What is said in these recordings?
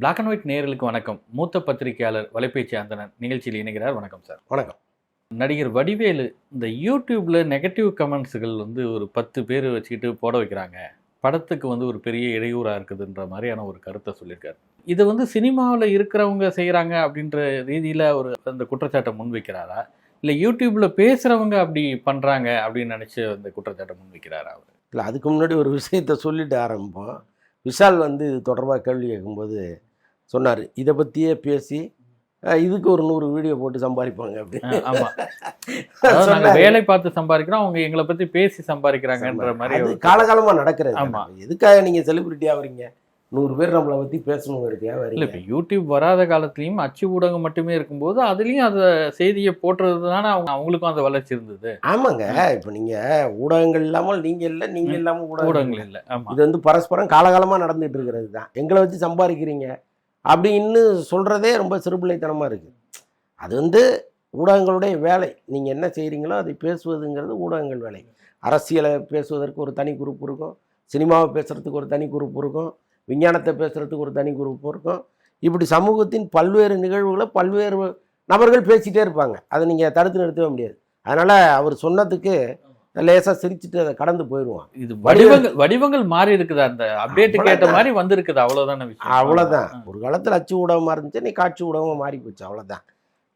Black and white நேயர்களுக்கு வணக்கம். மூத்த பத்திரிகையாளர் வலைபேச்சு அந்தணன் நிகழ்ச்சியில் இணைகிறார். வணக்கம் சார் வணக்கம். நடிகர் வடிவேலு இந்த யூடியூப்ல நெகட்டிவ் கமெண்ட்ஸுகள் வந்து ஒரு பத்து பேர் வச்சுக்கிட்டு போட வைக்கிறாங்க. படத்துக்கு வந்து ஒரு பெரிய இடையூறா இருக்குதுன்ற மாதிரியான ஒரு கருத்தை சொல்லியிருக்காரு. இது வந்து சினிமாவில் இருக்கிறவங்க செய்கிறாங்க அப்படின்ற ரீதியில் ஒரு அந்த குற்றச்சாட்டை முன்வைக்கிறாரா? இல்லை யூடியூப்ல பேசுறவங்க அப்படி பண்றாங்க அப்படின்னு நினைச்சு அந்த குற்றச்சாட்டை முன்வைக்கிறாரா அவர்? இல்லை அதுக்கு முன்னாடி ஒரு விஷயத்த சொல்லிட்டு ஆரம்பிப்போம். விஷால் வந்து இது தொடர்பாக கேள்வி கேட்கும்போது சொன்னார். இதை பற்றியே பேசி இதுக்கு ஒரு நூறு வீடியோ போட்டு சம்பாதிப்பாங்க அப்படின்னு அஹ் ஆமா. அதாவது நாங்க சொன்னாரு. வேலை பார்த்து சம்பாதிக்கிறோம் அவங்க எங்களை பத்தி பேசி சம்பாதிக்கிறாங்கன்ற மாதிரி அது காலகாலமாக நடக்கிறது. ஆமா. எதுக்காக நீங்கள் செலிபிரிட்டி ஆகுறீங்க நூறு பேர் நம்மளை பற்றி பேசணுங்கிறதுக்காக இல்ல வரீங்க. இப்ப யூடியூப் வராத காலத்துலயும் அச்சு ஊடகம் மட்டுமே இருக்கும்போது அதுலயும் அந்த செய்தியை போட்டுறது தானே அவங்க அவங்களுக்கும் அந்த வளர்ச்சி இருந்தது. ஆமாங்க. இப்போ நீங்கள் ஊடகங்கள் இல்லாமல் நீங்கள் இல்லை நீங்கள் இல்லாமல் ஊடகங்கள் இல்ல. இது வந்து பரஸ்பரம் காலகாலமாக நடந்துட்டு இருக்கிறது தான். எங்களை வச்சு சம்பாதிக்கிறீங்க. அப்படின்னு சொல்கிறதே ரொம்ப சிறுபிள்ளைத்தனமாக இருக்குது அது வந்து ஊடகங்களுடைய வேலை. நீங்கள் என்ன செய்கிறீங்களோ அதை பேசுவதுங்கிறது ஊடகங்கள் வேலை. அரசியலை பேசுவதற்கு ஒரு தனி குரூப் இருக்கும். சினிமாவை பேசுகிறதுக்கு ஒரு தனி குரூப் இருக்கும். விஞ்ஞானத்தை பேசுகிறதுக்கு ஒரு தனி குரூப் இருக்கும். இப்படி சமூகத்தின் பல்வேறு நிகழ்வுகளை பல்வேறு நபர்கள் பேசிகிட்டே இருப்பாங்க. அதை நீங்கள் தடுத்து நிறுத்தவே முடியாது. அதனால் அவர் சொன்னதுக்கு லேசாக சிரிச்சுட்டு அதை கடந்து போயிடுவான். இது வடிவங்கள் வடிவங்கள் மாறி இருக்குது? அந்த அப்டேட்டுக்கு ஏற்ற அவ்வளவுதான். மாதிரி வந்திருக்குது? அவ்வளவுதான விஷயம். அவ்வளோதான் ஒரு காலத்தில் அச்சு ஊடகமாக இருந்துச்சு நீ காட்சி ஊடகமாக மாறி போச்சு. அவ்வளோதான்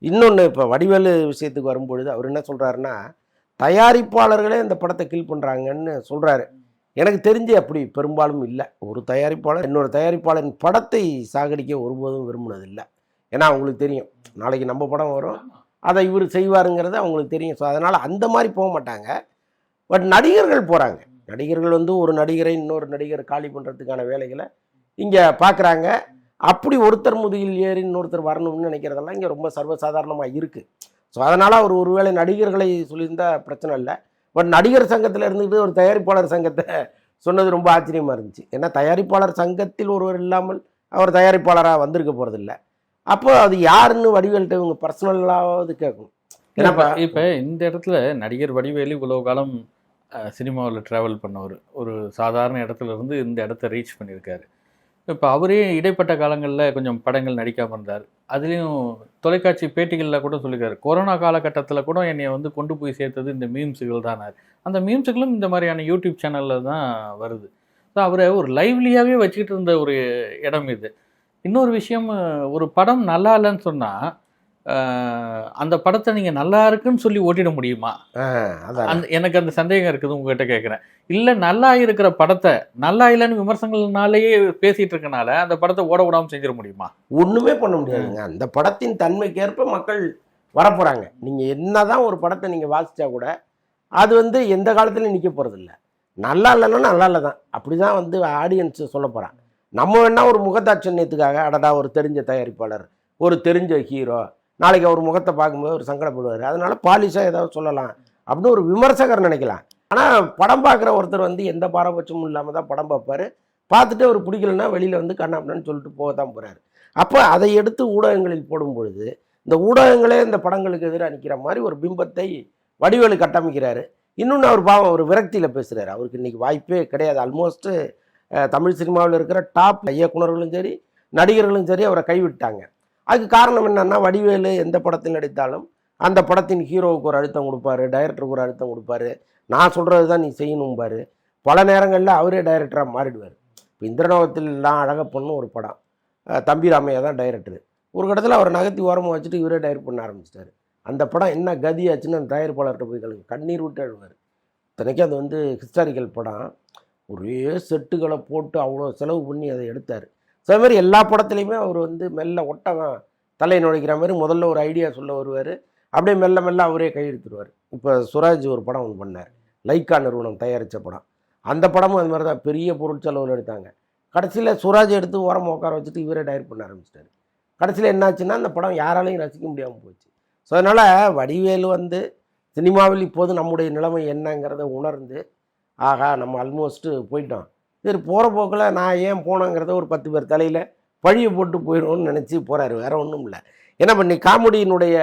இன்னொன்று இப்போ வடிவேலு விஷயத்துக்கு வரும்பொழுது அவர் என்ன சொல்கிறாருன்னா தயாரிப்பாளர்களே இந்த படத்தை கில் பண்ணுறாங்கன்னு சொல்கிறாரு எனக்கு தெரிஞ்சு அப்படி பெரும்பாலும் இல்லை. ஒரு தயாரிப்பாளர் இன்னொரு தயாரிப்பாளரின் படத்தை சாகடிக்க ஒருபோதும் விரும்பினதில்லை. ஏன்னா அவங்களுக்கு தெரியும். நாளைக்கு நம்ம படம் வரும். அதை இவர் செய்வாருங்கிறது அவங்களுக்கு தெரியும். ஸோ அதனால் அந்த மாதிரி போக மாட்டாங்க. பட் நடிகர்கள் போகிறாங்க நடிகர்கள் வந்து ஒரு நடிகரை இன்னொரு நடிகர் காலி பண்ணுறதுக்கான வேலைகளை இங்கே பார்க்குறாங்க அப்படி ஒருத்தர் முதுகில் ஏறி இன்னொருத்தர் வரணும்னு நினைக்கிறதெல்லாம் இங்கே ரொம்ப சர்வசாதாரணமாக இருக்குது ஸோ அதனால் அவர் ஒருவேளை நடிகர்களை சொல்லியிருந்தா பிரச்சனை இல்லை. பட் நடிகர் சங்கத்தில் இருந்துக்கிட்டு ஒரு தயாரிப்பாளர் சங்கத்தை சொன்னது ரொம்ப ஆச்சரியமாக இருந்துச்சு. ஏன்னா தயாரிப்பாளர் சங்கத்தில் ஒருவர் இல்லாமல் அவர் தயாரிப்பாளராக வந்திருக்க போகிறதில்ல அப்போ அது யாருன்னு வடிவேல்கிட்ட இவங்க பர்சனலாவது கேட்கணும். ஏன்னா இப்ப இந்த இடத்துல நடிகர் வடிவேலு இவ்வளவு காலம் சினிமாவில் ட்ராவல் பண்ணவர். ஒரு சாதாரண இடத்துல இருந்து இந்த இடத்த ரீச் பண்ணியிருக்காரு. இப்போ அவரே இடைப்பட்ட காலங்களில் கொஞ்சம் படங்கள் நடிக்காமல் இருந்தார். அதுலேயும் தொலைக்காட்சி பேட்டிகளில் கூட சொல்லியிருக்காரு. கொரோனா காலகட்டத்தில் கூட என்னை வந்து கொண்டு போய் சேர்த்தது இந்த மீம்ஸுகள் தானார் அந்த மீம்ஸுகளும் இந்த மாதிரியான யூடியூப் சேனலில் தான் வருது. ஸோ அவரை ஒரு லைவ்லியாகவே வச்சுக்கிட்டு இருந்த ஒரு இடம் இது. இன்னொரு விஷயம் ஒரு படம் நல்லா இல்லைன்னு சொன்னால் அந்த படத்தை நீங்கள் நல்லா இருக்குன்னு சொல்லி ஓட்டிட முடியுமா? அந்த எனக்கு அந்த சந்தேகம் இருக்குது உங்ககிட்ட கேட்குறேன். இல்லை நல்லா இருக்கிற படத்தை நல்லா இல்லைன்னு விமர்சனங்கள்னாலேயே பேசிட்டு இருக்கனால அந்த படத்தை ஓட விடாமல் செஞ்சிட முடியுமா? ஒண்ணுமே பண்ண முடியாதுங்க. அந்த படத்தின் தன்மைக்கேற்ப மக்கள் வரப்போறாங்க. நீங்க என்னதான் ஒரு படத்தை நீங்க வாசிச்சா கூட அது வந்து எந்த காலத்துலயும் நிக்க போறதில்ல. நல்லா இல்லைன்னா நல்லா இல்லை தான் அப்படிதான் வந்து ஆடியன்ஸ் சொல்ல போறான் நம்ம வேணா ஒரு முகத்தாட்சண்யத்துக்காக அடடா ஒரு தெரிஞ்ச தயாரிப்பாளர் ஒரு தெரிஞ்ச ஹீரோ நாளைக்கு அவர் முகத்தை பார்க்கும்போது ஒரு சங்கடப்படுவார். அதனால பாலிஷாக ஏதாவது சொல்லலாம் அப்படின்னு ஒரு விமர்சகர் நினைக்கலாம். ஆனால் படம் பார்க்குற ஒருத்தர் வந்து எந்த பாரபட்சமும் இல்லாமல் தான் படம் பார்ப்பாரு. பார்த்துட்டு அவர் பிடிக்கலன்னா வெளியில் வந்து கண்ணாப்பண்ணு சொல்லிட்டு போக தான் போகிறாரு அப்போ அதை எடுத்து ஊடகங்களில் போடும் பொழுது இந்த ஊடகங்களே இந்த படங்களுக்கு எதிராக நிற்கிற மாதிரி ஒரு பிம்பத்தை வடிவேலு கட்டமைக்கிறாரு. இன்னொன்று அவர் பாவம் ஒரு விரக்தியில் பேசுகிறாரு அவருக்கு இன்றைக்கி வாய்ப்பே கிடையாது. ஆல்மோஸ்ட்டு தமிழ் சினிமாவில் இருக்கிற டாப் இயக்குனர்களும் சரி நடிகர்களும் சரி அவரை கைவிட்டாங்க. அதுக்கு காரணம் என்னன்னா வடிவேலு எந்த படத்தில் நடித்தாலும் அந்த படத்தின் ஹீரோவுக்கு ஒரு அழுத்தம் கொடுப்பாரு டைரக்டருக்கு ஒரு அழுத்தம் கொடுப்பாரு. நான் சொல்கிறது தான் நீ செய்யணும்பாரு பல நேரங்களில் அவரே டைரக்டராக மாறிடுவார். இப்போ இந்திரநோகத்தில் எல்லாம் அழக பண்ணும் ஒரு படம். தம்பி ராமையா தான் டைரக்டர் ஒரு கடத்தில் அவர் நகர்த்தி ஓரமாக வச்சுட்டு இவரே டைரக்ட் பண்ண ஆரம்பிச்சிட்டாரு. அந்த படம் என்ன கதியாச்சுன்னு அந்த தயாரிப்பாளர்கிட்ட போய் கழுகு கண்ணீர் விட்டு அழுவார். இத்தனைக்கும் அது வந்து ஹிஸ்டாரிக்கல் படம். ஒரே செட்டுகளை போட்டு அவ்வளோ செலவு பண்ணி அதை எடுத்தார். ஸோ அது மாதிரி எல்லா படத்துலையுமே அவர் வந்து மெல்ல ஒட்டகம் தலை நுழைக்கிற மாதிரி முதல்ல ஒரு ஐடியா சொல்ல வருவார். அப்படியே மெல்ல மெல்ல அவரே கையெழுத்துருவார் இப்போ சுராஜ் ஒரு படம் ஒன்று பண்ணார். லைக்கா நிறுவனம் தயாரித்த படம். அந்த படமும் அது மாதிரி தான் பெரிய பொருட்செலவில் எடுத்தாங்க. கடைசியில் சுராஜ் எடுத்து ஓரம் உட்கார வச்சுட்டு இவரே டைரக்ட் பண்ண ஆரம்பிச்சிட்டாரு. கடைசியில் என்னாச்சுன்னா அந்த படம் யாராலையும் ரசிக்க முடியாமல் போச்சு. ஸோ அதனால் வடிவேலு வந்து சினிமாவில் இப்போது நம்முடைய நிலைமை என்னங்கிறத உணர்ந்து ஆகா நம்ம ஆல்மோஸ்ட்டு போயிட்டோம். சரி போகிற போக்கில் நான் ஏன் போனேங்கிறத ஒரு பத்து பேர் தலையில் பழியை போட்டு போயிடும்னு நினச்சி போகிறாரு வேற ஒன்றும் இல்லை. ஏன்னா பண்ணி காமெடியினுடைய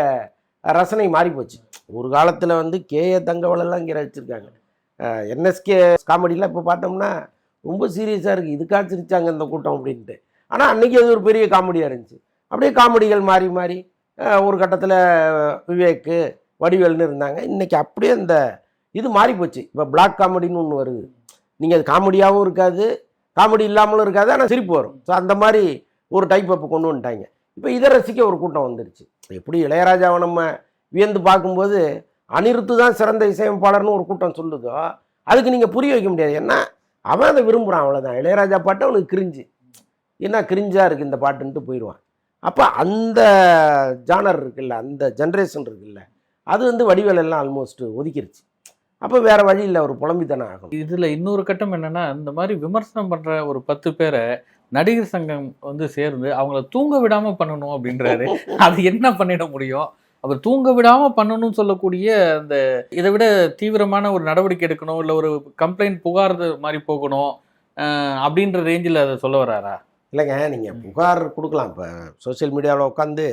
ரசனை மாறி போச்சு ஒரு காலத்தில் வந்து கேஏ தங்கவலெல்லாம் இங்கே வச்சுருக்காங்க என்எஸ்கே காமெடியெலாம் இப்போ பார்த்தோம்னா ரொம்ப சீரியஸாக இருக்குது இதுக்காக சிரிச்சாங்க இந்த கூட்டம் அப்படின்ட்டு. ஆனால் அன்றைக்கி அது ஒரு பெரிய காமெடியாக இருந்துச்சு. அப்படியே காமெடிகள் மாறி மாறி ஒரு கட்டத்தில் விவேக்கு வடிவேல்னு இருந்தாங்க. இன்னைக்கு அப்படியே அந்த இது மாறி போச்சு இப்போ பிளாக் காமெடின்னு ஒன்று வருது. நீங்கள் அது காமெடியாகவும் இருக்காது காமெடி இல்லாமலும் இருக்காது ஆனால் சிரிப்பு வரும். ஸோ அந்த மாதிரி ஒரு டைப் இப்போ கொண்டு வந்துட்டாங்க. இப்போ இதை ரசிக்க ஒரு கூட்டம் வந்துருச்சு. எப்படி இளையராஜாவை நம்ம வியந்து பார்க்கும்போது அனிருத்து தான் சிறந்த இசையமைப்பாளர்னு ஒரு கூட்டம் சொல்லுதோ அதுக்கு நீங்கள் புரிய வைக்க முடியாது. ஏன்னா அவன் அதை விரும்புகிறான் அவ்வளோதான் இளையராஜா பாட்டு அவனுக்கு கிரிஞ்சு. என்ன கிரிஞ்சாக இருக்குது இந்த பாட்டுன்ட்டு போயிடுவான். அப்போ அந்த ஜானர் இருக்குல்ல அந்த ஜென்ரேஷன் இருக்குல்ல அது வந்து வடிவேலெல்லாம் ஆல்மோஸ்ட்டு ஆல்மோஸ்ட் ஒதுக்கிருச்சு. அப்போ வேற வழி இல்லை ஒரு புலம்பித்தனம் ஆகணும். இதுல இன்னொரு கட்டம் என்னன்னா இந்த மாதிரி விமர்சனம் பண்ற ஒரு பத்து பேரை நடிகர் சங்கம் வந்து சேர்ந்து அவங்கள தூங்க விடாம பண்ணணும் அப்படின்றாரு. அது என்ன பண்ணிட முடியும்? அவர் தூங்க விடாம பண்ணணும்னு சொல்லக்கூடிய அந்த இதை விட தீவிரமான ஒரு நடவடிக்கை எடுக்கணும் இல்ல ஒரு கம்ப்ளைண்ட் புகார் மாதிரி போகணும் அப்படின்ற ரேஞ்சில் அதை சொல்ல வராரா இல்லைங்க நீங்கள் புகார் கொடுக்கலாம். இப்போ சோஷியல் மீடியாவில் உட்காந்து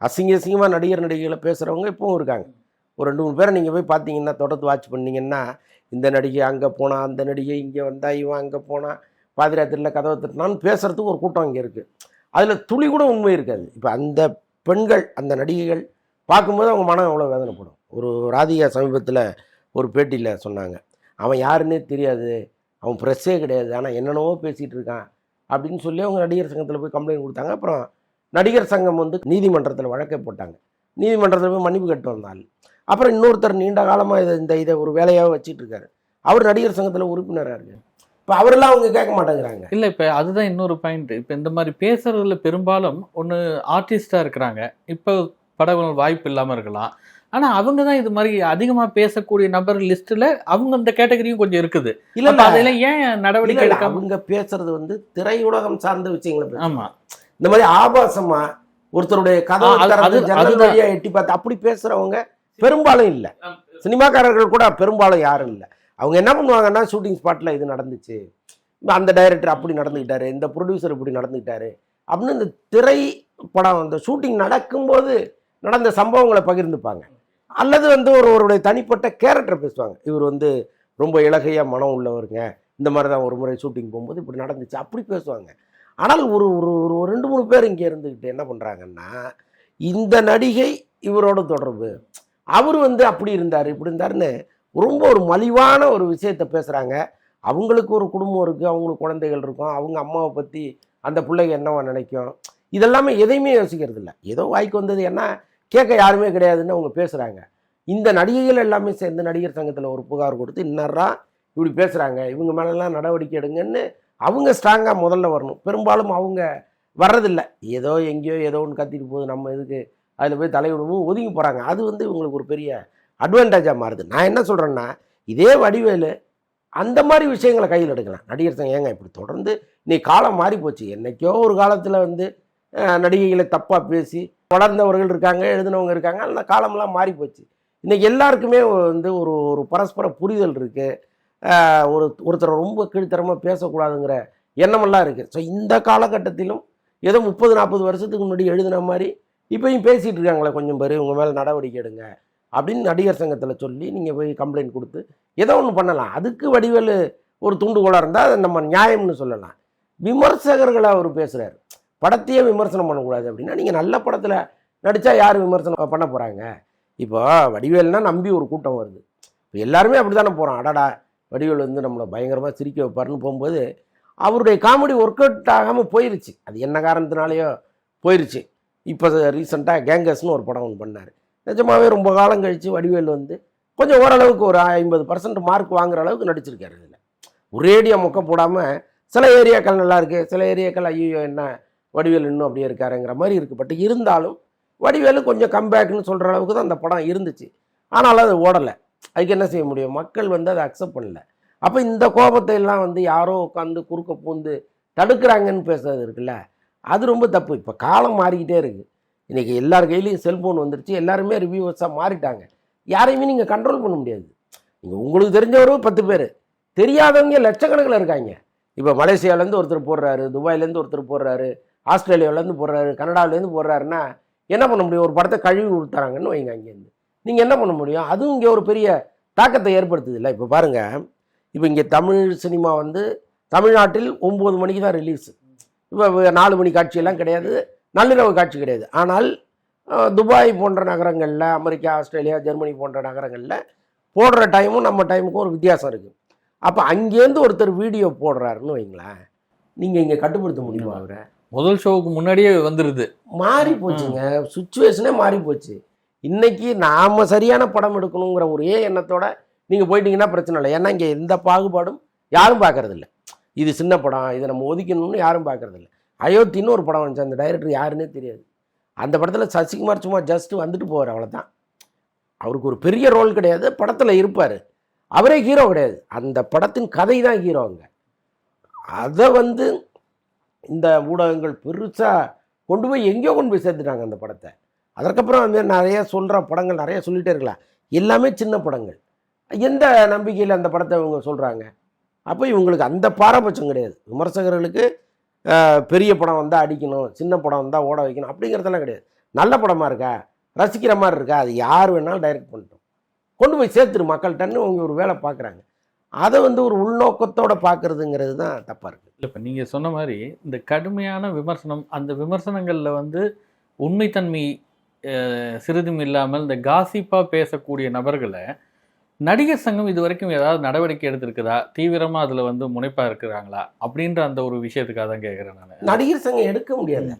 அசிங்க அசிங்கமாக நடிகர் நடிகைகளை பேசுகிறவங்க இப்பவும் இருக்காங்க. ஒரு ரெண்டு மூணு பேரை நீங்கள் போய் பார்த்தீங்கன்னா தொடர்ந்து வாட்ச் பண்ணிங்கன்னா இந்த நடிகை அங்கே போனால் அந்த நடிகை இங்கே வந்தால் இவன் அங்கே போனால் பாதிராத்திரியில் கதவை தட்டினான்னு பேசுகிறதுக்கு ஒரு கூட்டம் இங்கே இருக்குது அதில் துளி கூட உண்மை இருக்காது. இப்போ அந்த பெண்கள் அந்த நடிகைகள் பார்க்கும்போது அவங்க மனம் எவ்வளோ வேதனைப்படும். ஒரு ராதிகா சமீபத்தில் ஒரு பேட்டியில் சொன்னாங்க. அவன் யாருன்னே தெரியாது. அவன் ப்ரெஸ்ஸே கிடையாது. ஆனால் என்னென்னவோ பேசிகிட்டு இருக்கான். அப்படின்னு சொல்லி அவங்க நடிகர் சங்கத்தில் போய் கம்ப்ளைண்ட் கொடுத்தாங்க. அப்புறம் நடிகர் சங்கம் வந்து நீதிமன்றத்தில் வழக்கை போட்டாங்க. நீதிமன்றத்தில் போய் மன்னிப்பு கட்டு வந்தாள். அப்புறம் இன்னொருத்தர் நீண்ட காலமாக இதை இந்த இதை ஒரு வேலையாக வச்சிட்டு இருக்காரு அவர் நடிகர் சங்கத்தில் உறுப்பினராக இருக்கு இப்போ அவரெல்லாம் அவங்க கேட்க மாட்டேங்கிறாங்க. இல்ல இப்ப அதுதான் இன்னொரு பாயிண்ட் இப்ப இந்த மாதிரி பேசுறதுல பெரும்பாலும் ஒண்ணு ஆர்டிஸ்டா இருக்கிறாங்க. இப்ப படங்கள் வாய்ப்பு இல்லாம இருக்கலாம். ஆனா அவங்க தான் இது மாதிரி அதிகமா பேசக்கூடிய நபர் லிஸ்ட்ல அவங்க இந்த கேட்டகரியும் கொஞ்சம் இருக்குது. இல்ல அதெல்லாம் ஏன் நடவடிக்கை இல்ல, எடுக்காம அவங்க பேசுறது வந்து திரையுலகம் சார்ந்த விஷயங்களை பேசுறாங்க. ஆமா. இந்த மாதிரி ஆபாசமா ஒருத்தருடைய ஜன்னல் அதுதான். எட்டி பார்த்து அப்படி பேசுறவங்க பெரும்பாலும் இல்லை. சினிமாக்காரர்கள் கூட பெரும்பாலும் யாரும் இல்லை. அவங்க என்ன பண்ணுவாங்கன்னா ஷூட்டிங் ஸ்பாட்ல இது நடந்துச்சு. அந்த டைரக்டர் அப்படி நடந்துக்கிட்டாரு இந்த ப்ரொடியூசர் இப்படி நடந்துக்கிட்டாரு அப்படின்னு இந்த திரை படம் அந்த ஷூட்டிங் நடக்கும்போது நடந்த சம்பவங்களை பகிர்ந்துப்பாங்க. அல்லது வந்து ஒரு ஒருடைய தனிப்பட்ட கேரக்டர் பேசுவாங்க. இவர் வந்து ரொம்ப இலகையா மனம் உள்ளவருங்க. இந்த மாதிரி தான் ஒரு முறை ஷூட்டிங் போகும்போது இப்படி நடந்துச்சு அப்படி பேசுவாங்க. ஆனால் ஒரு ஒரு ஒரு ஒரு ரெண்டு மூணு பேர் இங்கே இருந்துக்கிட்டு என்ன பண்ணுறாங்கன்னா இந்த நடிகை இவரோட தொடர்பு. அவர் வந்து அப்படி இருந்தார் இப்படி இருந்தாருன்னு ரொம்ப ஒரு மலிவான ஒரு விஷயத்தை பேசுகிறாங்க அவங்களுக்கு ஒரு குடும்பம் இருக்குது அவங்களுக்கு குழந்தைகள் இருக்கும் அவங்க அம்மாவை பற்றி அந்த பிள்ளைங்க என்னவா நினைக்கும்? இதெல்லாமே எதையுமே யோசிக்கிறது இல்லை. ஏதோ வாய்க்கு வந்தது என்ன கேட்க யாருமே கிடையாதுன்னு அவங்க பேசுகிறாங்க இந்த நடிகைகள் எல்லாமே சேர்ந்து நடிகர் சங்கத்தில் ஒரு புகார் கொடுத்து இன்னரா இப்படி பேசுகிறாங்க இவங்க மேலெல்லாம் நடவடிக்கை எடுங்கன்னு அவங்க ஸ்ட்ராங்காக முதல்ல வரணும். பெரும்பாலும் அவங்க வர்றதில்லை. ஏதோ எங்கேயோ ஏதோ ஒன்று கத்திட்டு போகுது நம்ம இதுக்கு அதில் போய் தலையிடவும் ஒதுங்கி போகிறாங்க அது வந்து இவங்களுக்கு ஒரு பெரிய அட்வான்டேஜாக மாறுது. நான் என்ன சொல்கிறேன்னா இதே வடிவேலு அந்த மாதிரி விஷயங்களை கையில் எடுக்கலாம். நடிகர் சங்கம் ஏங்க இப்படி தொடர்ந்து நீ காலம் மாறி போச்சு. என்னைக்கோ ஒரு காலத்தில் வந்து நடிகைகளை தப்பாக பேசி வளர்ந்தவர்கள் இருக்காங்க எழுதினவங்க இருக்காங்க. அந்த காலம்லாம் மாறி போச்சு. இன்றைக்கி எல்லாருக்குமே வந்து ஒரு ஒரு பரஸ்பர புரிதல் இருக்குது ஒரு ஒருத்தரை ரொம்ப கீழ்த்தரமாக பேசக்கூடாதுங்கிற எண்ணமெல்லாம் இருக்குது ஸோ இந்த காலகட்டத்திலும் ஏதோ முப்பது நாற்பது வருஷத்துக்கு முன்னாடி எழுதின மாதிரி இப்பையும் பேசிகிட்டு இருக்காங்களே கொஞ்சம் பேர் உங்கள் மேலே நடவடிக்கை எடுங்க அப்படின்னு நடிகர் சங்கத்தில் சொல்லி நீங்கள் போய் கம்ப்ளைண்ட் கொடுத்து ஏதோ ஒன்று பண்ணலாம். அதுக்கு வடிவேலு ஒரு துண்டுகோலாக இருந்தால் அதை நம்ம நியாயம்னு சொல்லலாம். விமர்சகர்களை அவர் பேசுகிறார் படத்தையே விமர்சனம் பண்ணக்கூடாது அப்படின்னா நீங்கள் நல்ல படத்தில் நடித்தா யார் விமர்சனம் பண்ண போகிறாங்க இப்போ வடிவேல்னா நம்பி ஒரு கூட்டம் வருது. இப்போ எல்லாருமே அப்படி தானே போகிறோம் அடடா வடிவேல் வந்து நம்மளை பயங்கரமாக சிரிக்க வைப்பாருன்னு போகும்போது அவருடைய காமெடி ஒர்க் அவுட் ஆகாமல் போயிருச்சு. அது என்ன காரணத்தினாலேயோ போயிருச்சு. இப்போ ரீசெண்டாக கேங்கஸ்னு ஒரு படம் ஒன்று பண்ணார். நிஜமாவே ரொம்ப காலம் கழித்து வடிவேல் வந்து கொஞ்சம் ஓரளவுக்கு ஒரு ஐம்பது பர்சன்ட் மார்க் வாங்குற அளவுக்கு நடிச்சிருக்காரு இதில். ஒரேடியாக மொக்க போடாமல் சில ஏரியாக்கள் நல்லா இருக்குது சில ஏரியாக்கள் ஐயோ என்ன வடிவேல் இன்னும் அப்படியே இருக்காருங்கிற மாதிரி இருக்குது பட் இருந்தாலும் வடிவேலு கொஞ்சம் கம்பேக்னு சொல்கிற அளவுக்கு தான் அந்த படம் இருந்துச்சு. ஆனாலும் அது ஓடலை. அதுக்கு என்ன செய்ய முடியும்? மக்கள் வந்து அதை அக்செப்ட் பண்ணல. அப்போ இந்த கோபத்தை எல்லாம் வந்து யாரோ உட்காந்து குறுக்க பூந்து தடுக்கிறாங்கன்னு பேசுறது இருக்குல்ல? அது ரொம்ப தப்பு. இப்போ காலம் மாறிக்கிட்டே இருக்குது இன்றைக்கி எல்லார் கையிலையும் செல்ஃபோன் வந்துருச்சு. எல்லாருமே ரிவ்யூவர்ஸாக மாறிட்டாங்க. யாரையுமே நீங்கள் கண்ட்ரோல் பண்ண முடியாது. நீங்கள் உங்களுக்கு தெரிஞ்சவரும் பத்து பேர். தெரியாதவங்க லட்சக்கணக்கில் இருக்காங்க. இப்போ மலேசியாவிலேருந்து ஒருத்தர் போடுறாரு துபாயிலேருந்து ஒருத்தர் போடுறாரு ஆஸ்திரேலியாவிலேருந்து போடுறாரு கனடாவிலேருந்து போடுறாருன்னா என்ன பண்ண முடியும்? ஒரு படத்தை கழுவி கொடுத்தாங்கன்னு வைங்க அங்கேருந்து நீங்கள் என்ன பண்ண முடியும்? அதுவும் இங்கே ஒரு பெரிய தாக்கத்தை ஏற்படுத்துது இல்லை. இப்போ பாருங்கள் இப்போ இங்கே தமிழ் சினிமா வந்து தமிழ்நாட்டில் ஒம்பது மணிக்கு தான் ரிலீஸு இப்போ நாலு மணி காட்சியெல்லாம் கிடையாது. நள்ளிரவு காட்சி கிடையாது. ஆனால் துபாய் போன்ற நகரங்களில் அமெரிக்கா ஆஸ்திரேலியா ஜெர்மனி போன்ற நகரங்களில் போடுற டைமும் நம்ம டைமுக்கும் ஒரு வித்தியாசம் இருக்குது அப்போ அங்கேருந்து ஒருத்தர் வீடியோ போடுறாருன்னு வைங்களேன் நீங்கள் இங்கே கட்டுப்படுத்த முடியுமா அவரை? முதல் ஷோவுக்கு முன்னாடியே வந்துருது. மாறி போச்சுங்க. சுச்சுவேஷனே மாறி போச்சு. இன்னைக்கு நாம சரியான படம் எடுக்கணுங்கிற ஒரே எண்ணத்தோட நீங்கள் போயிட்டீங்கன்னா பிரச்சனை இல்லை. ஏன்னா இங்கே எந்த பாகுபாடும் யாரும் பார்க்கறது இல்ல இது சின்ன படம் இதை நம்ம ஒதுக்கணும்னு யாரும் பார்க்குறதில்ல அயோத்தின்னு ஒரு படம் வந்துச்சு அந்த டைரக்டர் யாருன்னே தெரியாது. அந்த படத்தில் சசிகுமார் சும்மா ஜஸ்ட் வந்துட்டு போவார் அவ்வளோதான் அவருக்கு ஒரு பெரிய ரோல் கிடையாது படத்தில் இருப்பார். அவரே ஹீரோ கிடையாது. அந்த படத்தின் கதை தான் ஹீரோ அங்கே. அதை வந்து இந்த ஊடகங்கள் பெருசாக கொண்டு போய் எங்கேயோ கொண்டு போய் சேர்த்துட்டாங்க அந்த படத்தை. அதற்கப்புறம் அந்த நிறையா நிறைய சொல்கிற படங்கள் நிறைய சொல்லிகிட்டே இருக்கலாம். எல்லாமே சின்ன படங்கள். எந்த நம்பிக்கையில் அந்த படத்தை இவங்க சொல்கிறாங்க அப்போ இவங்களுக்கு அந்த பாரபட்சம் கிடையாது. விமர்சகர்களுக்கு பெரிய படம் வந்தால் அடிக்கணும் சின்ன படம் வந்தால் ஓட வைக்கணும் அப்படிங்கிறதெல்லாம் கிடையாது. நல்ல படமாக இருக்கா? ரசிக்கிற மாதிரி இருக்கா? அது யார் வேணாலும் டைரக்ட் பண்ணிட்டோம். கொண்டு போய் சேர்த்துரு மக்கள்கிட்டன்னு அவங்க ஒரு வேலை பார்க்குறாங்க அதை வந்து ஒரு உள்நோக்கத்தோடு பார்க்குறதுங்கிறது தான் தப்பாக இருக்குது இல்லை இப்போ நீங்கள் சொன்ன மாதிரி இந்த கடுமையான விமர்சனம் அந்த விமர்சனங்களில் வந்து உண்மைத்தன்மை சிறிதும் இல்லாமல் இந்த காசிப்பாக பேசக்கூடிய நபர்களை நடிகர் சங்கம் இது வரைக்கும் ஏதாவது நடவடிக்கை எடுத்திருக்குதா? தீவிரமாக அதில் வந்து முனைப்பாக இருக்கிறாங்களா? அப்படின்ற அந்த ஒரு விஷயத்துக்காக தான் கேட்குறேன் நான். நடிகர் சங்கம் எடுக்க முடியாது.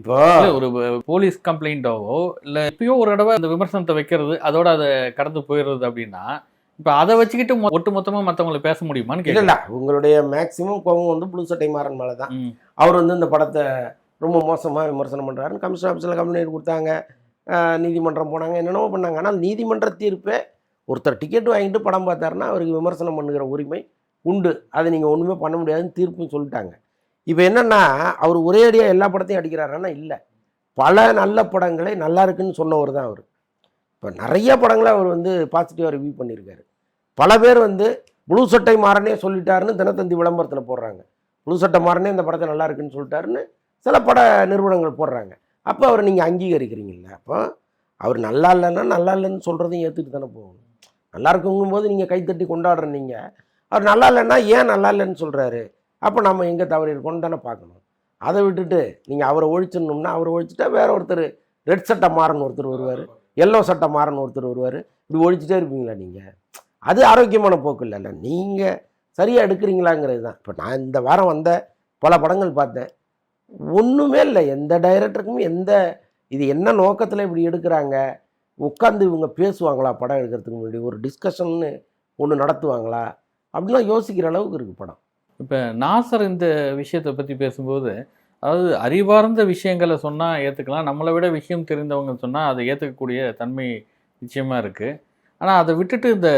இப்போ இல்ல, ஒரு போலீஸ் கம்ப்ளைண்ட்டாவோ இல்லை எப்பயோ ஒரு தடவை அந்த விமர்சனத்தை வைக்கிறது அதோட அதை கடந்து போயிடுறது அப்படின்னா இப்போ அதை வச்சுக்கிட்டு ஒட்டு மொத்தமாக மற்றவங்களை பேச முடியுமான்னு இல்லை உங்களுடைய மேக்சிமம் கோவம் வந்து புழு சட்டை மாறன் மேலே தான். அவர் வந்து இந்த படத்தை ரொம்ப மோசமாக விமர்சனம் பண்ணுறாருன்னு கமிஷன் ஆஃபீஸில் கம்ப்ளைண்ட் கொடுத்தாங்க. நீதிமன்றம் போனாங்க என்னென்னவோ பண்ணாங்க. ஆனால் நீதிமன்ற தீர்ப்பே ஒருத்தர் டிக்கெட் வாங்கிட்டு படம் பார்த்தாருன்னா அவருக்கு விமர்சனம் பண்ணுகிற உரிமை உண்டு. அதை நீங்கள் ஒன்றுமே பண்ண முடியாதுன்னு தீர்ப்புன்னு சொல்லிட்டாங்க. இப்போ என்னென்னா அவர் ஒரே அடியாக எல்லா படத்தையும் அடிக்கிறாருன்னா இல்லை. பல நல்ல படங்களை நல்லா இருக்குன்னு சொன்னவர் தான் அவர். இப்போ நிறைய படங்களை அவர் வந்து பாசிட்டிவாக ரிவ்யூ பண்ணியிருக்காரு. பல பேர் வந்து ப்ளூ சட்டை மாறனே சொல்லிட்டாருன்னு தினத்தந்தி விளம்பரத்தில் போடுறாங்க. ப்ளூ சட்டை மாறனே இந்த படத்தை நல்லா இருக்குன்னு சொல்லிட்டாருன்னு சில பட நிறுவனங்கள் போடுறாங்க. அப்போ அவர் நீங்கள் அங்கீகரிக்கிறீங்களா அப்போ? அவர் நல்லா இல்லைன்னா நல்லா இல்லைன்னு சொல்கிறதையும் ஏற்றுட்டு தானே போகணும். நல்லா இருக்குங்கும்போது நீங்கள் கைத்தட்டி கொண்டாடுறீங்க அவர் நல்லா இல்லைன்னா ஏன் நல்லா இல்லைன்னு சொல்கிறாரு அப்போ நம்ம எங்கே தவறி இருக்கோம்னு தானே பார்க்கணும். அதை விட்டுட்டு நீங்கள் அவரை ஒழிச்சிடணும்னா அவரை ஒழிச்சிட்டா வேற ஒருத்தர் ரெட் சட்டை மாறன் ஒருத்தர் வருவார் எல்லோ சட்டை மாறன் ஒருத்தர் வருவார். இப்படி ஒழிச்சிட்டே இருப்பீங்களா நீங்கள் அது ஆரோக்கியமான போக்கு இல்லைல்ல. நீங்கள் சரியாக எடுக்கிறீங்களாங்கிறது தான். இப்போ நான் இந்த வாரம் வந்த பல படங்கள் பார்த்தேன். ஒன்றுமே இல்லை. எந்த டைரக்டருக்கும் எந்த இது என்ன நோக்கத்தில் இப்படி எடுக்கிறாங்க? உட்காந்து இவங்க பேசுவாங்களா படம் எடுக்கிறதுக்கு முன்னாடி? ஒரு டிஸ்கஷன்னு ஒன்று நடத்துவாங்களா? அப்படிலாம் யோசிக்கிற அளவுக்கு இருக்குது படம். இப்போ நாசர் இந்த விஷயத்தை பற்றி பேசும்போது அதாவது அறிவார்ந்த விஷயங்களை சொன்னால் ஏற்றுக்கலாம் நம்மளை விட விஷயம் தெரிந்தவங்க சொன்னால் அதை ஏற்றுக்கக்கூடிய தன்மை நிச்சயமாக இருக்குது ஆனால் அதை விட்டுட்டு இந்த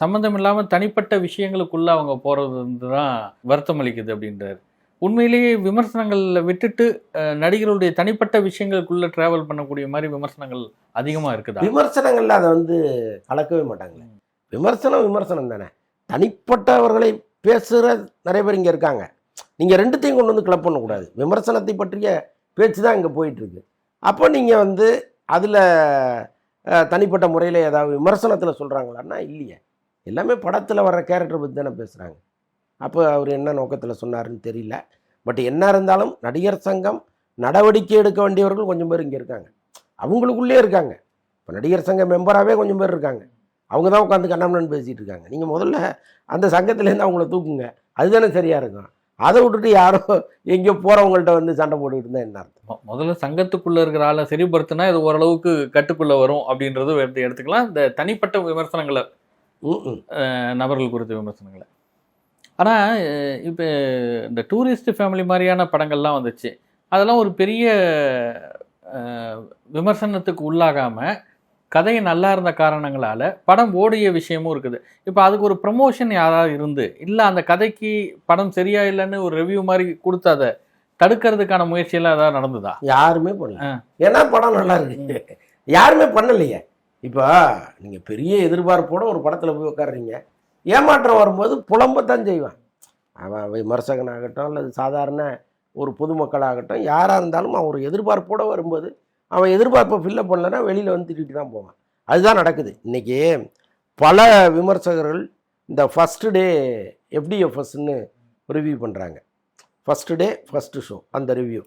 சம்மந்தம் இல்லாமல் தனிப்பட்ட விஷயங்களுக்குள்ளே அவங்க போகிறது தான் வருத்தம் அளிக்குது அப்படின்றாரு. உண்மையிலேயே விமர்சனங்களில் விட்டுட்டு நடிகருடைய நடிகர்களுடைய தனிப்பட்ட விஷயங்களுக்குள்ளே ட்ராவல் பண்ணக்கூடிய மாதிரி விமர்சனங்கள் அதிகமாக இருக்குதா? விமர்சனங்களில் அதை வந்து கலக்கவே மாட்டாங்களே. விமர்சனம் விமர்சனம் தானே. தனிப்பட்டவர்களை பேசுகிற நிறைய பேர் இங்கே இருக்காங்க. நீங்கள் ரெண்டுத்தையும் கொண்டு வந்து கிளப் பண்ணக்கூடாது. விமர்சனத்தை பற்றிய பேச்சு தான் இங்கே போயிட்டுருக்கு. அப்போ நீங்கள் வந்து அதில் தனிப்பட்ட முறையில் ஏதாவது விமர்சனத்தில் சொல்கிறாங்களான்னா இல்லையே. எல்லாமே படத்தில் வர்ற கேரக்டர் பற்றி தானே பேசுகிறாங்க அப்போ அவர் என்ன நோக்கத்தில் சொன்னாருன்னு தெரியல. பட் என்ன இருந்தாலும் நடிகர் சங்கம் நடவடிக்கை எடுக்க வேண்டியவர்கள் கொஞ்சம் பேர் இங்கே இருக்காங்க. அவங்களுக்குள்ளே இருக்காங்க. இப்போ நடிகர் சங்க மெம்பராகவே கொஞ்சம் பேர் இருக்காங்க. அவங்க தான் உட்காந்து கண்ணாமண்ணன் பேசிகிட்டு இருக்காங்க. நீங்கள் முதல்ல அந்த சங்கத்துலேருந்து அவங்கள தூக்குங்க. அதுதானே சரியாக இருக்கும். அதை விட்டுட்டு யாரோ எங்கேயோ போகிறவங்கள்ட்ட வந்து சண்டை போட்டுக்கிட்டு இருந்தால் என்ன அர்த்தம்? முதல்ல சங்கத்துக்குள்ள இருக்கிற ஆளை சரிப்படுத்தினா இது ஓரளவுக்கு கட்டுக்குள்ள வரும் அப்படின்றது எடுத்து எடுத்துக்கலாம். இந்த தனிப்பட்ட விமர்சனங்களை நபர்கள் குறித்த விமர்சனங்களை. ஆனால் இப்போ இந்த டூரிஸ்ட் ஃபேமிலி மாதிரியான படங்கள்லாம் வந்துச்சு. அதெல்லாம் ஒரு பெரிய விமர்சனத்துக்கு உள்ளாகாம கதை நல்லா இருந்த காரணங்களால படம் ஓடிய விஷயமும் இருக்குது. இப்போ அதுக்கு ஒரு ப்ரமோஷன் யாராவது இருந்து இல்லை அந்த கதைக்கு படம் சரியா இல்லைன்னு ஒரு ரிவ்யூ மாதிரி கொடுத்து அதை தடுக்கிறதுக்கான முயற்சியெல்லாம் ஏதாவது நடந்ததா? யாருமே பண்ணல. ஏன்னா படம் நல்லா இருக்கு. யாருமே பண்ணலையே. இப்போ நீங்கள் பெரிய எதிர்பார்ப்போட ஒரு படத்தில் போய் உட்காடுறீங்க ஏமாற்றம் வரும்போது புலம்பத்தான் செய்வான். அவன் விமர்சகனாகட்டும் அல்லது சாதாரண ஒரு பொதுமக்களாகட்டும் யாராக இருந்தாலும் அவன் ஒரு எதிர்பார்ப்போட வரும்போது அவன் எதிர்பார்ப்பை ஃபில்லப் பண்ணலன்னா வெளியில் வந்து திட்டிட்டு தான் போவான். அதுதான் நடக்குது. இன்றைக்கி பல விமர்சகர்கள் இந்த ஃபஸ்ட்டு டே எஃப்டிஎஃப்எஸ்ன்னு ரிவ்யூ பண்ணுறாங்க ஃபஸ்ட்டு டே ஃபஸ்ட்டு ஷோ அந்த ரிவ்யூ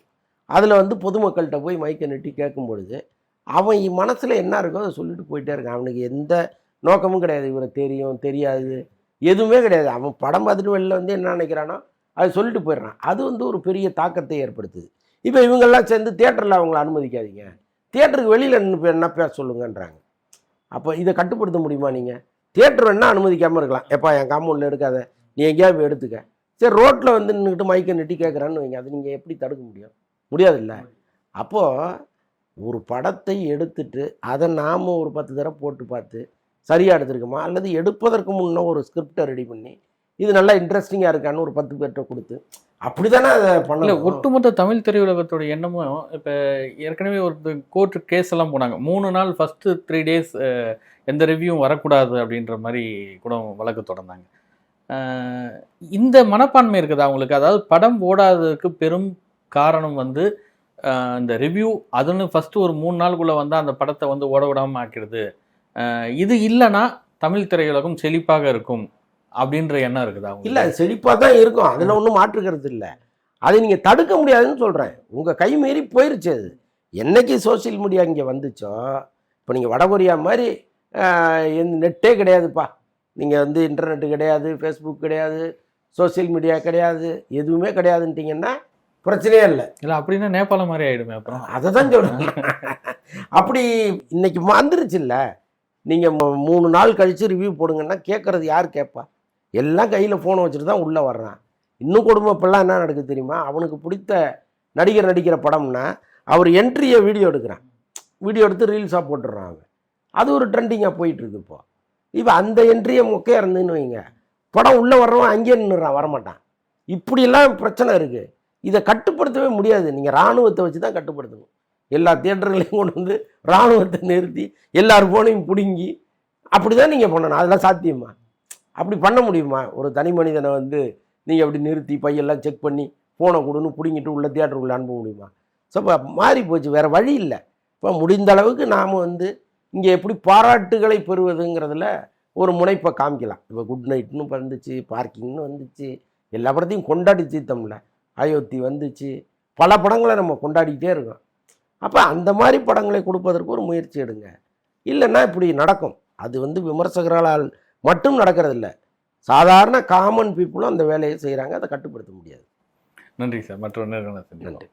அதில் வந்து பொதுமக்கள்கிட்ட போய் மைக்கை நெட்டி கேட்கும் பொழுது அவன் மனசில் என்ன இருக்கோ அதை சொல்லிட்டு போயிட்டே இருக்கான். அவனுக்கு எந்த நோக்கமும் கிடையாது. இவரை தெரியும் தெரியாது. எதுவுமே கிடையாது. அவன் படம் பார்த்துட்டு வெளில வந்து என்ன நினைக்கிறானோ அதை சொல்லிட்டு போயிடுறான். அது வந்து ஒரு பெரிய தாக்கத்தை ஏற்படுத்துது. இப்போ இவங்கெல்லாம் சேர்ந்து தேட்டரில் அவங்கள அனுமதிக்காதீங்க. தேட்டருக்கு வெளியில் நின்று என்ன பேச சொல்லுங்கன்றாங்க. அப்போ இதை கட்டுப்படுத்த முடியுமா நீங்கள் தேட்டர் வேணா அனுமதிக்காமல் இருக்கலாம். எப்பா என் காம்பவுண்டில் எடுக்காத நீ எங்கேயாவது போய் எடுத்துக்க. சரி ரோட்டில் வந்து நின்றுட்டு மைக்கை நெட்டி கேட்குறான்னு வைங்க. அது நீங்கள் எப்படி தடுக்க முடியும்? முடியாதுல்ல? அப்போது ஒரு படத்தை எடுத்துட்டு அதை நாம் ஒரு பத்து தடவை போட்டு பார்த்து சரியாக எடுத்திருக்கோமா? அல்லது எடுப்பதற்கு முன்னே ஒரு ஸ்கிரிப்டை ரெடி பண்ணி இது நல்லா இன்ட்ரெஸ்டிங்காக இருக்கான்னு ஒரு பத்து பேர்கிட்ட கொடுத்து அப்படி தானே அதை பண்ணல ஒட்டுமொத்த தமிழ் திரையுலகத்தோட எண்ணமும் இப்போ ஏற்கனவே ஒரு கோர்ட்டு கேஸ் எல்லாம் போனாங்க. மூணு நாள் ஃபஸ்ட்டு த்ரீ டேஸ் எந்த ரிவ்யூவும் வரக்கூடாது அப்படின்ற மாதிரி கூட வழக்கு தொடர்ந்தாங்க. இந்த மனப்பான்மை இருக்குது அவங்களுக்கு அதாவது படம் ஓடாததுக்கு பெரும் காரணம் வந்து இந்த ரிவ்யூ அதுன்னு ஃபஸ்ட்டு ஒரு மூணு நாளுக்குள்ளே வந்தால் அந்த படத்தை வந்து ஓட விடாம ஆக்கிடுது. இது இல்லைன்னா தமிழ் திரையுலகம் செழிப்பாக இருக்கும் அப்படின்ற எண்ணம் இருக்குது இல்லை செழிப்பாக தான் இருக்கும். அதில் ஒன்றும் மாற்றுக்கிறது இல்லை. அதை நீங்கள் தடுக்க முடியாதுன்னு சொல்கிறேன் உங்கள் கை மீறி போயிருச்சு அது. என்னைக்கு சோஷியல் மீடியா இங்கே வந்துச்சோ இப்போ நீங்கள் வடகொரியா மாதிரி எந்த நெட்டே கிடையாதுப்பா. நீங்கள் வந்து இன்டர்நெட்டு கிடையாது ஃபேஸ்புக் கிடையாது சோஷியல் மீடியா கிடையாது எதுவுமே கிடையாதுன்ட்டிங்கன்னா பிரச்சனையே இல்லை. இல்ல அப்படின்னா நேபாளம் மாதிரி ஆயிடுமே அப்புறம். அதை தான் சொல்கிறேன் அப்படி இன்னைக்கு வந்துருச்சு இல்லை. நீங்கள் மூணு நாள் கழித்து ரிவ்யூ போடுங்கன்னா கேட்குறது யார் கேட்பா எல்லாம் கையில் ஃபோனை வச்சுட்டு தான் உள்ளே வர்றான். இன்னும் குடும்பம் இப்பெல்லாம் என்ன நடக்குது தெரியுமா? அவனுக்கு பிடித்த நடிகர் நடிக்கிற படம்னா அவர் என்ட்ரியை வீடியோ எடுக்கிறான். வீடியோ எடுத்து ரீல்ஸாக போட்டுடுறான் அவன் அது ஒரு ட்ரெண்டிங்காக போயிட்டுருக்கு இப்போ. இப்போ அந்த என்ட்ரியை மொக்கையாக இருந்துன்னு வைங்க. படம் உள்ளே வர்றவன் அங்கேயே நின்றுறான் வரமாட்டான். இப்படியெல்லாம் பிரச்சனை இருக்குது இதை கட்டுப்படுத்தவே முடியாது. நீங்கள் இராணுவத்தை வச்சு தான் கட்டுப்படுத்தணும். எல்லா தியேட்டர்களையும் கொண்டு வந்து இராணுவத்தை நிறுத்தி எல்லார் ஃபோனையும் பிடுங்கி அப்படி தான் நீங்கள் பண்ணணும். அதெல்லாம் சாத்தியமா? அப்படி பண்ண முடியுமா? ஒரு தனி மனிதனை வந்து நீங்கள் அப்படி நிறுத்தி பையெல்லாம் செக் பண்ணி ஃபோனை கொடுன்னு பிடுங்கிட்டு உள்ள தியேட்டருக்குள்ளே அனுப்ப முடியுமா? ஸோ இப்போ மாறி போச்சு. வேறு வழி இல்லை. இப்போ முடிந்த அளவுக்கு நாம் வந்து இங்கே எப்படி பாராட்டுகளை பெறுவதுங்கிறதுல ஒரு முனைப்பை காமிக்கலாம். இப்போ குட் நைட்னு வந்துச்சு பார்க்கிங்னு வந்துச்சு எல்லா படத்தையும் கொண்டாடி தீர்த்தம்ல. அயோத்தி வந்துச்சு பல படங்களை நம்ம கொண்டாடிக்கிட்டே இருக்கோம். அப்போ அந்த மாதிரி படங்களை கொடுப்பதற்கு ஒரு முயற்சி எடுங்க. இல்லைன்னா இப்படி நடக்கும். அது வந்து விமர்சகர்களால் மட்டும் நடக்கிறதில்ல. சாதாரண காமன் பீப்புளும் அந்த வேலையை செய்கிறாங்க அதை கட்டுப்படுத்த முடியாது. நன்றி சார். சந்திப்போம் நன்றி.